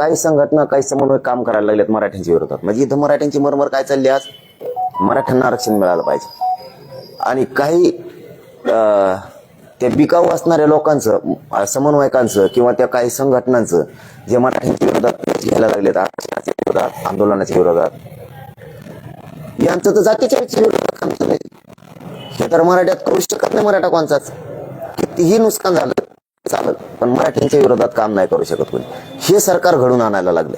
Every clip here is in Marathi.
काही संघटना काही समन्वय काम करायला लागलेत मराठ्यांच्या विरोधात. म्हणजे इथं मराठ्यांची मरमर काय चालली आज? मराठ्यांना आरक्षण मिळालं पाहिजे. आणि काही त्या बिकाऊ असणाऱ्या लोकांचं समन्वयकांचं किंवा त्या काही संघटनांचं जे मराठ्यांच्या विरोधात घ्यायला लागलेत आरक्षणाच्या विरोधात आंदोलनाच्या विरोधात यांचं तर जातीच्या विरोधात काम चाललंय. हे तर मराठ्यात करू शकत नाही मराठा कोणचाच कितीही नुकसान झालं चालत. पण मराठ्यांच्या विरोधात काम नाही करू शकत कोणी. हे सरकार घडून आणायला लागले.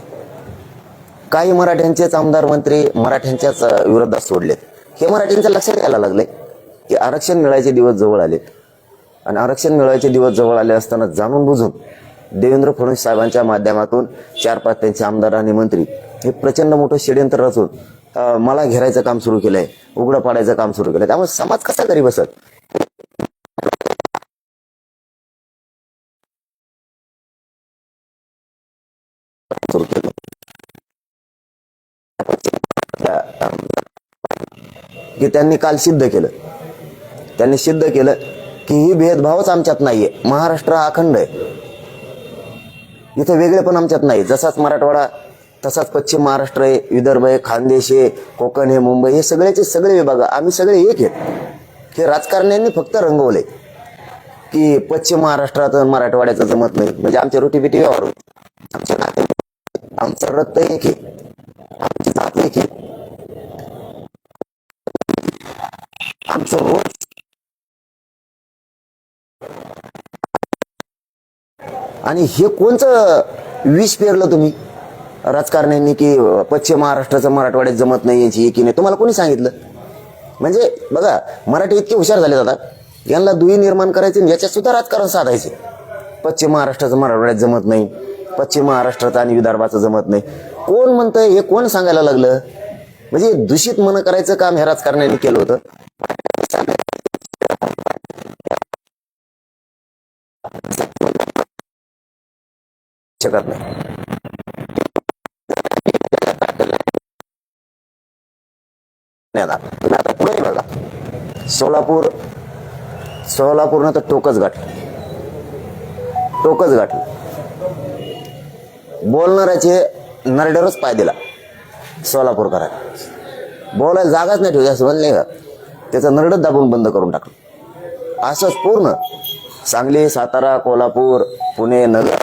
काही मराठ्यांचेच आमदार मंत्री मराठ्यांच्याच विरोधात सोडलेत. हे मराठ्यांच्या लक्षात यायला लागले की आरक्षण मिळायचे दिवस जवळ आलेत आणि आरक्षण मिळायचे दिवस जवळ आले असताना जाणून बुजून देवेंद्र फडणवीस साहेबांच्या माध्यमातून चार पाच त्यांचे आमदार आणि मंत्री हे प्रचंड मोठं षडयंत्र रचून मला घेरायचं काम सुरू केलंय उघडं पाडायचं काम सुरू केलंय. त्यामुळे समाज कसा घरी बसत की त्यांनी काल सिद्ध केलं. त्यांनी सिद्ध केलं की ही भेदभावच आमच्यात नाहीये. महाराष्ट्र हा अखंड आहे. इथं वेगळे पण आमच्यात नाही. जसाच मराठवाडा तसाच पश्चिम महाराष्ट्र आहे विदर्भ आहे खानदेश आहे कोकण आहे मुंबई हे सगळ्याचे सगळे विभाग आम्ही सगळे एक आहेत हे राजकारण्यांनी फक्त रंगवले की पश्चिम महाराष्ट्रात मराठवाड्याचं जमत नाही. म्हणजे आमच्या रोटीबिटी व्यवहार आमच्या नाते आमचं रक्त एक आहे. आमची जात एक आहे. आमचं रोज आणि हे कोणचं विष पेरलं तुम्ही? राजकारण्यांनी की पश्चिम महाराष्ट्राचं मराठवाड्यात जमत नाही याची की नाही. तुम्हाला कोणी सांगितलं? म्हणजे बघा मराठी इतके हुशार झाले जातात यांना दुई निर्माण करायचे आणि याच्यात सुद्धा राजकारण साधायचे. पश्चिम महाराष्ट्राचं मराठवाड्यात जमत नाही. पश्चिम महाराष्ट्राचं आणि विदर्भाचं जमत नाही. कोण म्हणतंय हे कोण सांगायला लागलं? म्हणजे दूषित मन करायचं काम ह्या राजकारण्यांनी केलं होतं. शकत नाही. आता पुढे बघा. सोलापूर सोलापूरनं तर टोकच गाठलं. टोकच गाठलं. बोलणाऱ्याचे नरड्यावरच पाय दिला. सोलापूरकरांनी बोलायला जागाच नाही ठेवली असं म्हणले का? त्याचं नरडच दाबून बंद करून टाकलं. असंच पूर्ण सांगली सातारा कोल्हापूर पुणे नगर.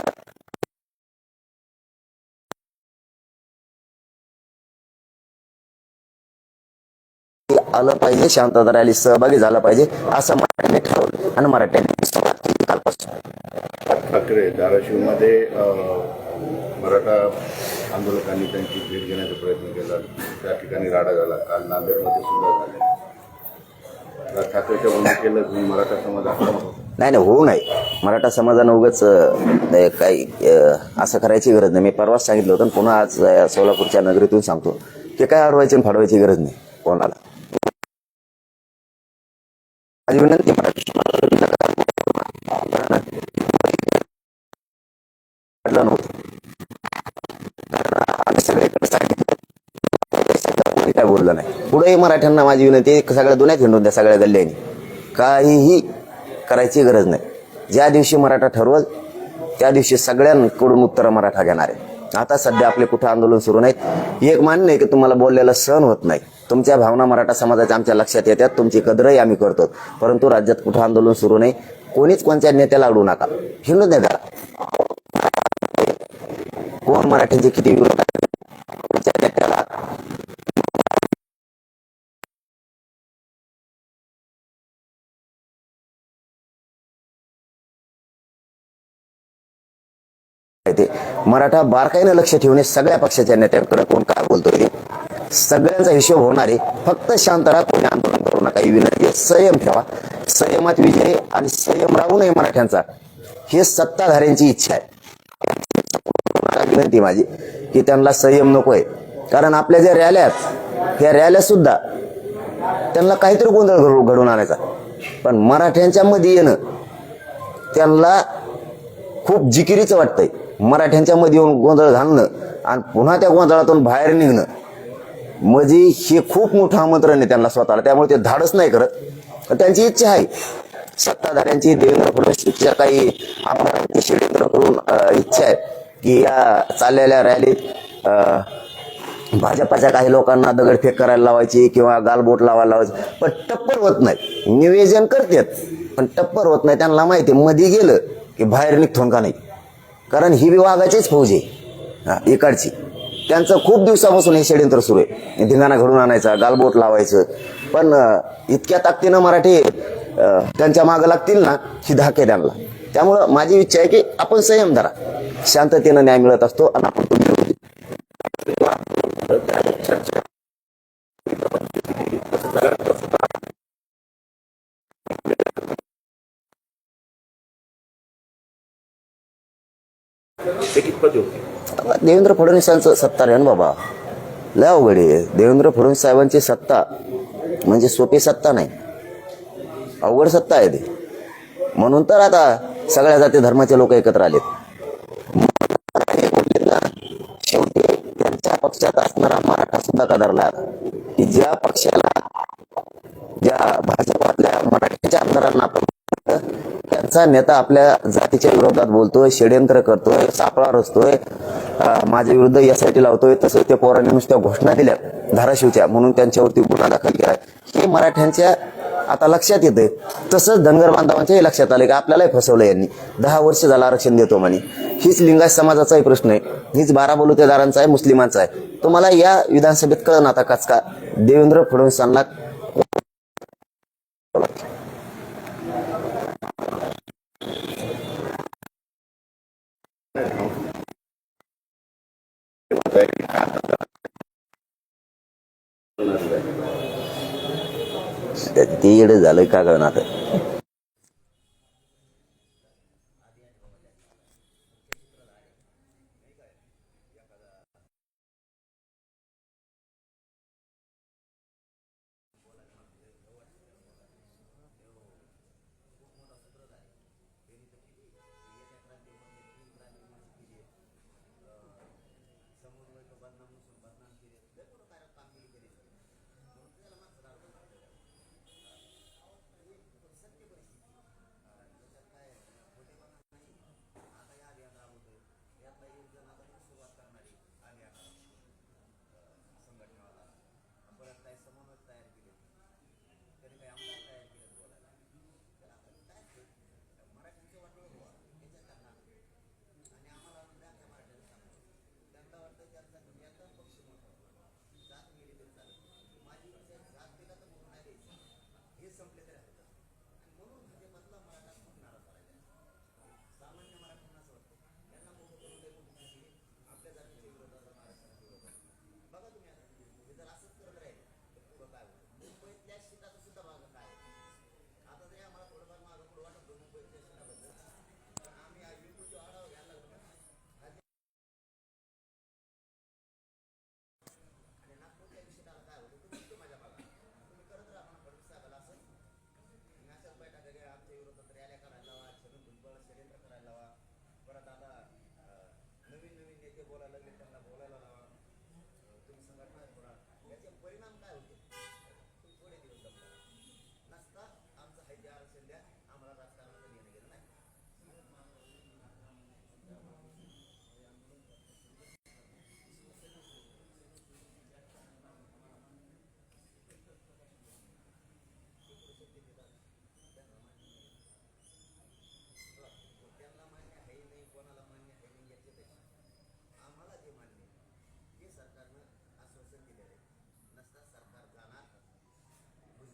आलं पाहिजे शांतता रॅली सहभागी झाला पाहिजे असं मराठ्यांनी ठरवलं. आणि मराठ्यांनी सुरुवात केली कालपासून. ठाकरे धाराशिवमध्ये मराठा आंदोलकांनी त्यांची भेट घेण्याचा प्रयत्न केला. त्या ठिकाणी राडा झाला. काल नांदेडमध्ये सुद्धा झाले. ठाकरेच्या भूमिकेला घेऊन मराठा समाज आक्रमक होता. नाही नाही होऊ नाही. मराठा समाजानं उगाच काही असं करायची गरज नाही. मी परवाच सांगितलं होतं पुन्हा आज सोलापूरच्या नगरीतून सांगतो की काय अडवायची आणि फाडवायची गरज नाही कोणाला. माझी विनंती वाटलं नव्हतं. सगळीकडे सांगितलं. काय बोललं नाही. पुढेही मराठ्यांना माझी विनंती सगळ्या दुनियात हिंडून द्या सगळ्या गल्ल्यांनी. काहीही करायची गरज नाही. ज्या दिवशी मराठा ठरवल त्या दिवशी सगळ्यांकडून उत्तर मराठा घेणार आहे. आता सध्या आपले कुठं आंदोलन सुरू नाहीत. एक मान्य आहे की तुम्हाला बोललेलं सहन होत नाही. तुमच्या भावना मराठा समाजाच्या आमच्या लक्षात येतात तुमची कदरही आम्ही करतो. परंतु राज्यात कुठं आंदोलन सुरू नाही कोणीच कोणत्या नेत्याला अडू नका. हिंदू द्या कोण मराठ्यांचे किती विरोध मराठा बारकाईनं लक्ष ठेवणे सगळ्या पक्षाच्या नेत्यांकडे कोण काय बोलतोय? सगळ्यांचा हिशोब होणार आहे. फक्त शांत राहा कोणी आंदोलन करू नका. ही विनंती आहे. संयम ठेवा. संयमात विजय आणि संयम राहू नये मराठ्यांचा. हे सत्ताधाऱ्यांची इच्छा आहे. विनंती माझी? की त्यांना संयम नकोय कारण आपल्या ज्या रॅल्या या रॅल्या सुद्धा त्यांना काहीतरी गोंधळ घडू- घडून आणायचा. पण मराठ्यांच्या मध्ये येणं त्यांना खूप जिकिरीचं वाटतंय. मराठ्यांच्या मध्ये येऊन गोंधळ घालणं आणि पुन्हा त्या गोंधळातून बाहेर निघणं. म्हणजे हे खूप मोठं आमंत्रण आहे त्यांना स्वतःला. त्यामुळे ते धाडच नाही करत. पण त्यांची इच्छा आहे. सत्ताधाऱ्यांची देवेंद्र फडणवीसच्या काही आमदारांची षडयंत्र करून इच्छा आहे की या चाललेल्या रॅलीत भाजपाच्या काही लोकांना दगडफेक करायला लावायची किंवा गालबोट लावायला लावायची. पण टप्पर होत नाही. निवेदन करतात. पण टप्पर होत नाही. त्यांना माहिती आहे, मध्ये गेलं की बाहेर निघतो का नाही. कारण ही विभागाचीच फौज आहे. हा इकडची. त्यांचं खूप दिवसापासून हे षडयंत्र सुरू आहे. धिंगाणा घडून आणायचा गालबोट लावायचं. पण इतक्या ताकदीनं मराठी त्यांच्या मागं लागतील ना ही धाके त्यांना. त्यामुळं माझी इच्छा आहे की आपण संयम धरा. शांततेनं न्याय मिळत असतो आणि आपण तो मिळवू. ते कितपत योग्य देवेंद्र देवेंद्र फडणवीसांचं सत्ता रे बाबा? लय अवघड आहे. देवेंद्र फडणवीस साहेबांची सत्ता म्हणजे सोपी सत्ता नाही. अवघड सत्ता आहे ते. म्हणून तर आता सगळ्या जाती धर्माचे लोक एकत्र आलेत. ना, शेवटी त्यांच्या पक्षात असणारा मराठा सुद्धा कदरला. की ज्या पक्षाला ज्या भाजपातल्या मराठीच्या आमदारांना घरचा नेता आपल्या जातीच्या विरोधात बोलतोय षडयंत्र करतोय सापळा रचतोय माझ्या विरुद्ध यासाठी लावतोय तसं त्या पोरांनी नुसत्या घोषणा दिल्या धाराशिवच्या म्हणून त्यांच्यावरती गुन्हा दाखल केला हे मराठ्यांच्या आता लक्षात येते तसंच धनगर बांधवांच्याही लक्षात आलं की आपल्यालाही फसवलं यांनी. दहा वर्ष झालं आरक्षण देतो म्हणे. हीच लिंगायत समाजाचाही प्रश्न आहे. हीच बारा बलुतेदारांचा आहे मुस्लिमांचा आहे तुम्हाला या विधानसभेत कळण आता काच का देवेंद्र फडणवीसांना ते येडं झालं का संपले तर.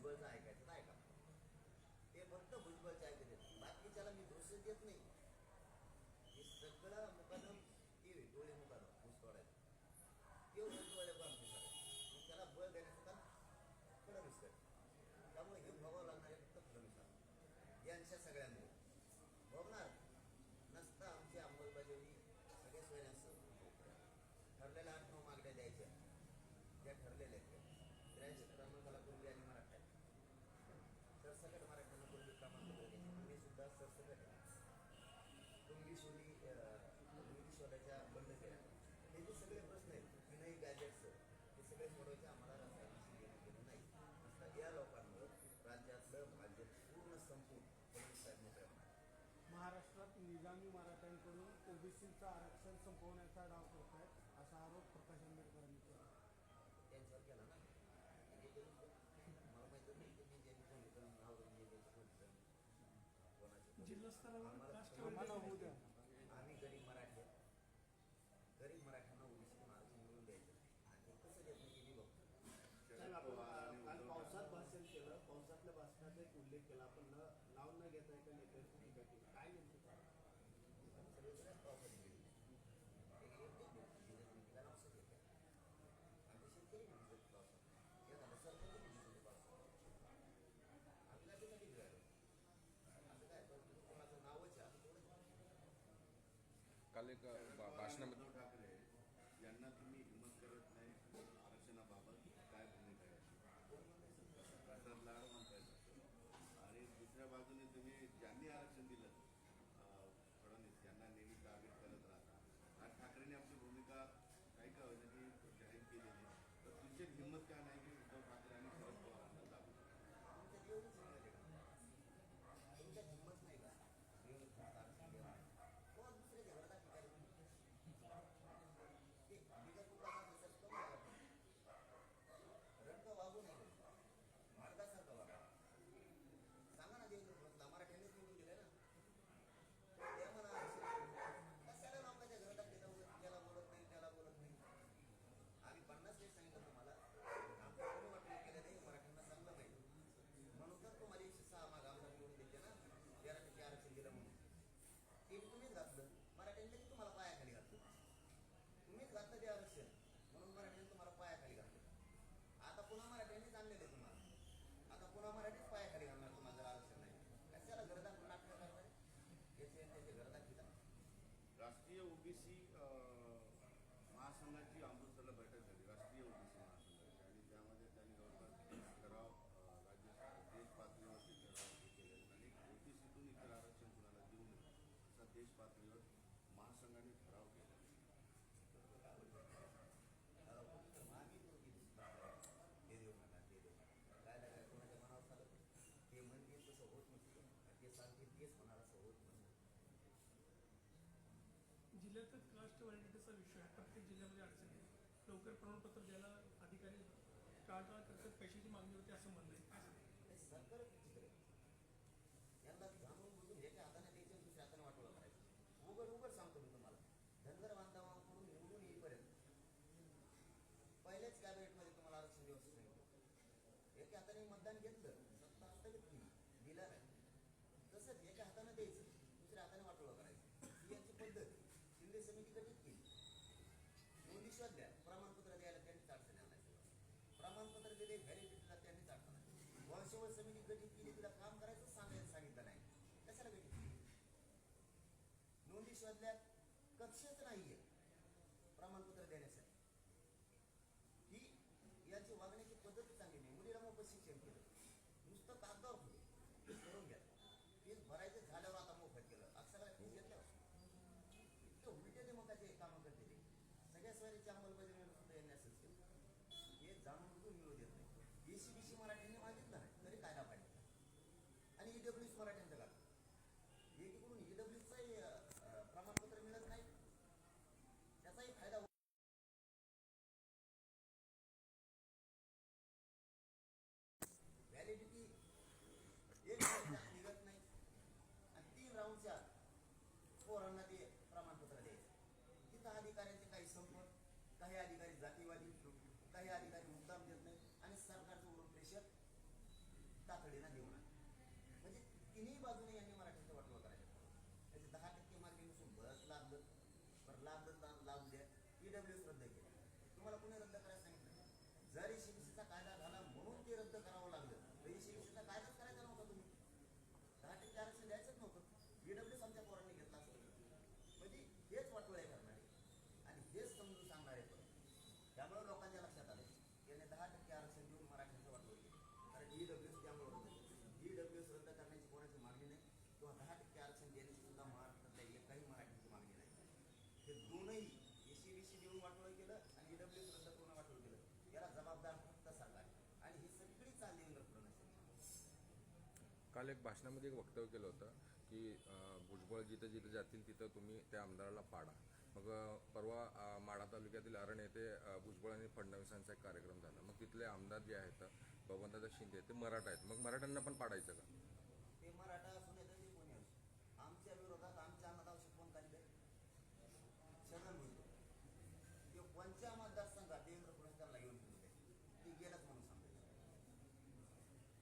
भुजबळचं ऐकायचं नाही का? ते फक्त भुजबळचं ऐकू देत बाकीच्याला मी दोष देत नाही. हे सगळं मुकादम ते डोळे मुकादम भूस तोडायचं. ते भुजबळ मग त्याला बळ देण्याचं काम फडणवीस करते त्यामुळे हे भोगावं लागणारे फक्त फडणवीस यांच्या सगळ्यांमुळे ॲक्च्युली मी स्वतःच्या बंद केला हे जे सगळे प्रश्न आहेत विनय गॅजेट्सचं ते सगळे सोडवायचे आम्हाला राष्ट्रवादीशी घेणं गेलं नाही. या लोकांवर राज्यातलं भाजप पूर्ण संपून फडणवीस साहेबांनी महाराष्ट्रात निजामी मराठ्यांकडून ओबीसीचं आरक्षण संपवण्याचा डाव करत आहेत असा आरोप प्रकाश आंबेडकरांनी केला. त्यांच्यावर केला ना. मला माहिती नाही की मी ज्यांनी फोन करून नाव जिल्हास्तरावर राष्ट्रवादी होऊ द्या. आले का भाषणामध्ये. ठाकरे यांना तुम्ही हिंमत करत नाही आरक्षणाबाबत काय भूमिका आहे? लाड म्हणताय आणि दुसऱ्या बाजूने तुम्ही ज्यांनी आरक्षण दिलं फडणवीस यांना नेहमी टार्गेट करत राहता. राज ठाकरेंनी आपली भूमिका काही का जाहीर केलेली तर तुमची हिंमत काय नाही की उद्धव ठाकरे आणि शरद पवारांना लागू प्रदेश पातळीवर महासंघाने ठराव केला जिल्ह्यात व्हॅलिडिटीचा विषय आहे. प्रत्येक जिल्ह्यामध्ये अडचणी लवकर प्रमाणपत्र द्यायला अधिकारी टाळटाळ करतात. पैशाची मागणी होती असं म्हणलं शोधल्या प्रमाणपत्र द्यायला त्यांनीच प्रमाणपत्र दिले व्हॅलिडिटीला त्यांनीच अडचण समिती गठीत केली तिला काम करायचं सांगितलं नाही. कशाला गठीत नोंदी शोधल्यात कक्षच नाहीये. प्रमाणपत्र देण्यासाठी. ही याची वागण्याची पद्धत चांगली नाही. मुलीला प्रशिक्षण केलं. नुसतं कागदावर esse bicho mora aqui जरी शिक्षेचा कायदा झाला म्हणून ते रद्द करावं लागलं काल एक भाषणामध्ये एक वक्तव्य केलं होतं की भुजबळ जिथं जिथं जातील तिथं तुम्ही त्या आमदाराला पाडा. मग परवा माढा तालुक्यातील अरण येथे भुजबळ आणि फडणवीसांचा एक कार्यक्रम झाला. मग तिथले आमदार जे आहेत बबनदादा शिंदे ते मराठा आहेत. मग मराठ्यांना पण पाडायचं का? ते मराठा असून येतं ते कोणी आमच्या विरोधात आमच्या काढले छगन भुजबळ ते कोणत्या मतदारसंघात देवेंद्र फडणवीस घेऊन ते गेलाच म्हणून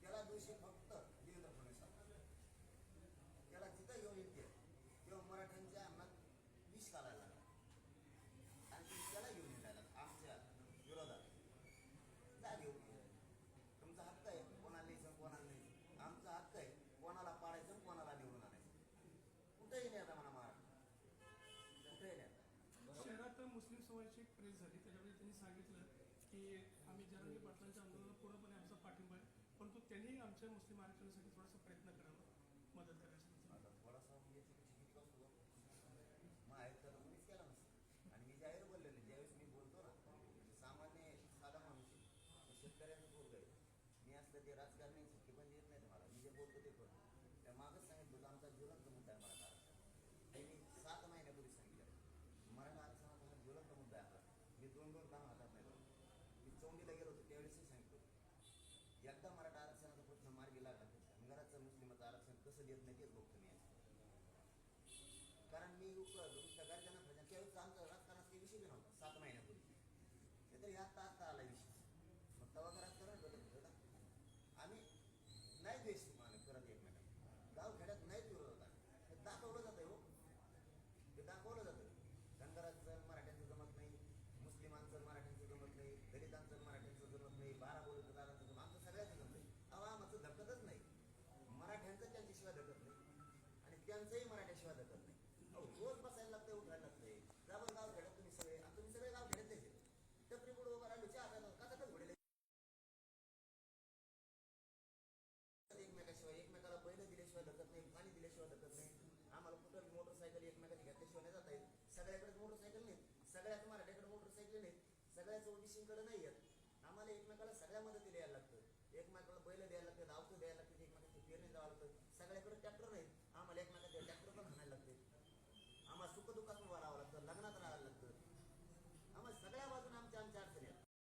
त्याला दिवशी फक्त विष घालायला लागला. आणि ते त्याला घेऊन येणार आमच्या विरोधात. जा घेऊन. तुमचा हक्क आहे कोणाला न्यायचं कोणाला नाही. आमचा हक्क आहे कोणाला पाडायचं कोणाला निवडून आणायचं. कुठेही नाही आता मला महाराष्ट्र कुठेही नाही शहरात मुस्लिम समाजाची एक प्रेस झाली. त्याच्यामध्ये त्यांनी सांगितलं की आम्ही जरांगे पाटलांच्या आंदोलनाला पूर्णपणे आमचा पाठिंबा आहे परंतु त्यांनी आमच्या मुस्लिम आरक्षणासाठी थोडासा प्रयत्न करावा मदत करायसाठी आता थोडासा म्हणजे चुकीची किती असतो मग आहेत तर कोणीच केला नसतं आणि मी जाहीर बोललेले ज्यावेळेस मी बोलतो ना म्हणजे सामान्य साधा माणूस आहे. तो शेतकऱ्याचं पोरग आहे मी असलं ते राजकारणी सुट्टी पण देत नाही मला. मी जे बोलतो ते करतो त्या मागच सांगितलं होतं आमचा ज्वलंत मुद्दा आहे मराठा आरक्षण हे मी सात महिन्यापूर्वी सांगितलं. मराठा आरक्षणाचा हा ज्वलंत मुद्दा आहे आपला मी दोन दोन काम हातात नाही मी चौंडीला गेलो होतो त्यावेळेसही सांगितलं होतं. एकदा मराठा आरक्षणाचा प्रश्न मार्गी लागला तर घराचं मुस्लिमाचं आरक्षण कसं देत नाही तेच बघतो मी कारण मी उपलब्ध नुसत्या गर्जना त्यावेळेस आमचा राजकारणाचा विषय नव्हता सात महिन्यापूर्वी. ते तरी आत्ता आत्ता आला विषय मग तेव्हा घरात करत बदल होता आम्ही नाही द्वेष मान करत एकमेकांना गाव खेड्यात नाही विरोध होता हे दाखवलं जातं हो ते दाखवलं जातं धनगराचं मराठ्यांचं जमत नाही मुस्लिमांचं मराठ्यांचं जमत नाही दलितांचं मराठ्यांचं जमत नाही बारा बोलत दादांचं जमत आमचं सगळ्याचं जमत नाही अहो आमचं धकतच नाही मराठ्यांचं त्यांच्याशिवाय धकत नाही आणि त्यांचंही मराठ्याशिवाय धकत नाही अहो रोज बसायला लागतंय उठायला लागतंय जा बरं गाव खेड्यात तुम्ही सगळे आणि तुम्ही सगळे गाव खेड्यात द्यायचे टपरी पुढे उभं राहिलो चहा प्यायला का घोडे एकमेकाशिवाय एकमेकाला बैल दिल्याशिवाय धकत नाही पाणी दिल्याशिवाय धकत नाही आम्हाला कुठं बी मोटरसायकल एकमेकाची घेतल्याशिवाय नाही जाता येत सगळ्याकडेच मोटरसायकल नाहीत सगळ्याच मराठ्याकडे मोटरसायकल नाहीत सगळ्याच ओबीसीकडे